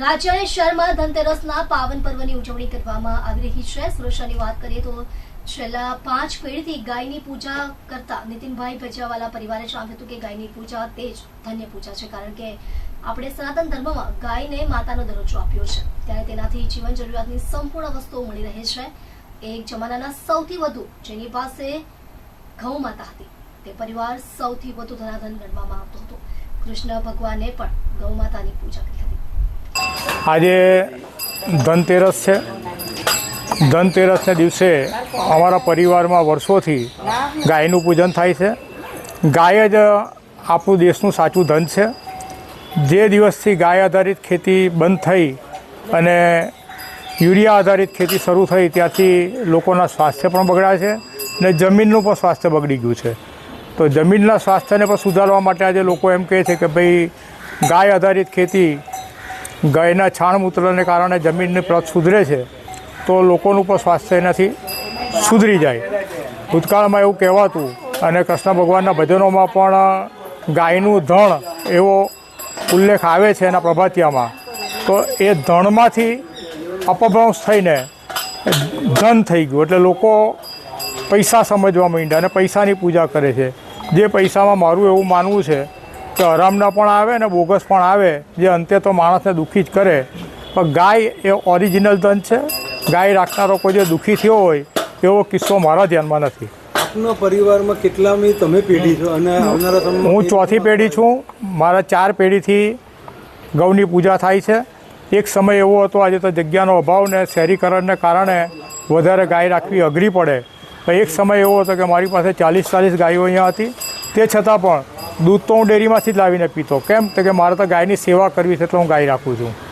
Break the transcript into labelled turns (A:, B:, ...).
A: રાજ્ય અને ધનતેરસના પાવન પર્વની ઉજવણી કરવામાં આવી રહી છે. સુરક્ષાની વાત કરીએ તો છેલ્લા પાંચ પેઢીથી ગાયની પૂજા કરતા નીતિનભાઈ ભજીયાવાલા પરિવારે જણાવ્યું હતું કે ગાયની પૂજા તે જ ધન્ય પૂજા છે, કારણ કે આપણે સનાતન ધર્મમાં ગાયને માતાનો દરજ્જો આપ્યો છે. ત્યારે તેનાથી જીવન જરૂરિયાતની સંપૂર્ણ વસ્તુઓ મળી રહે છે. એક જમાનાના સૌથી વધુ જેની પાસે ગૌ માતા હતી. તે પરિવાર સૌથી વધુ ધનાધન ગણવામાં આવતો હતો. કૃષ્ણ ભગવાને પણ ગૌ માતાની પૂજા કરી હતી.
B: આજે ધનતેરસ છે. ધનતેરસને દિવસે અમારા પરિવારમાં વર્ષોથી ગાયનું પૂજન થાય છે. ગાય જ આપણું દેશનું સાચું ધન છે. જે દિવસથી ગાય આધારિત ખેતી બંધ થઈ અને યુરિયા આધારિત ખેતી શરૂ થઈ ત્યાંથી લોકોના સ્વાસ્થ્ય પણ બગડ્યા છે અને જમીનનું પણ સ્વાસ્થ્ય બગડી ગયું છે. તો જમીનના સ્વાસ્થ્યને પણ સુધારવા માટે આજે લોકો એમ કહે છે કે ભાઈ ગાય આધારિત ખેતી ગાયના છાણ મૂત્રને કારણે જમીનની પ્રત સુધરે છે, તો લોકોનું પણ સ્વાસ્થ્ય એનાથી સુધરી જાય. ભૂતકાળમાં એવું કહેવાતું અને કૃષ્ણ ભગવાનના ભજનોમાં પણ ગાયનું ધણ એવો ઉલ્લેખ આવે છે એના પ્રભાતિયામાં. તો એ ધણમાંથી અપભ્રંશ થઈને ધન થઈ ગયું, એટલે લોકો પૈસા સમજવા માંડ્યા અને પૈસાની પૂજા કરે છે. જે પૈસામાં મારું એવું માનવું છે કે હરામના પણ આવે ને બોગસ પણ આવે જે અંતે તો માણસને દુઃખી જ કરે. પણ ગાય એ ઓરિજિનલ ધન છે. ગાય રાખનારો કોઈ જે દુઃખી થયો હોય એવો કિસ્સો મારા ધ્યાનમાં નથી.
C: આપના પરિવારમાં કેટલામી તમે પેઢી છો અને આવનારા
B: હું ચોથી પેઢી છું. મારા ચાર પેઢીથી ગૌની પૂજા થાય છે. એક સમય એવો હતો આજે તો જગ્યાનો અભાવ ને શહેરીકરણને કારણે વધારે ગાય રાખવી અઘરી પડે. પણ એક સમય એવો હતો કે મારી પાસે ચાલીસ ચાલીસ ગાયો અહીંયા હતી. તે છતાં પણ દૂધ તો હું ડેરીમાંથી જ લાવીને પીતો. કેમ? તો કે મારે તો ગાયની સેવા કરવી છે એટલે હું ગાય રાખું છું.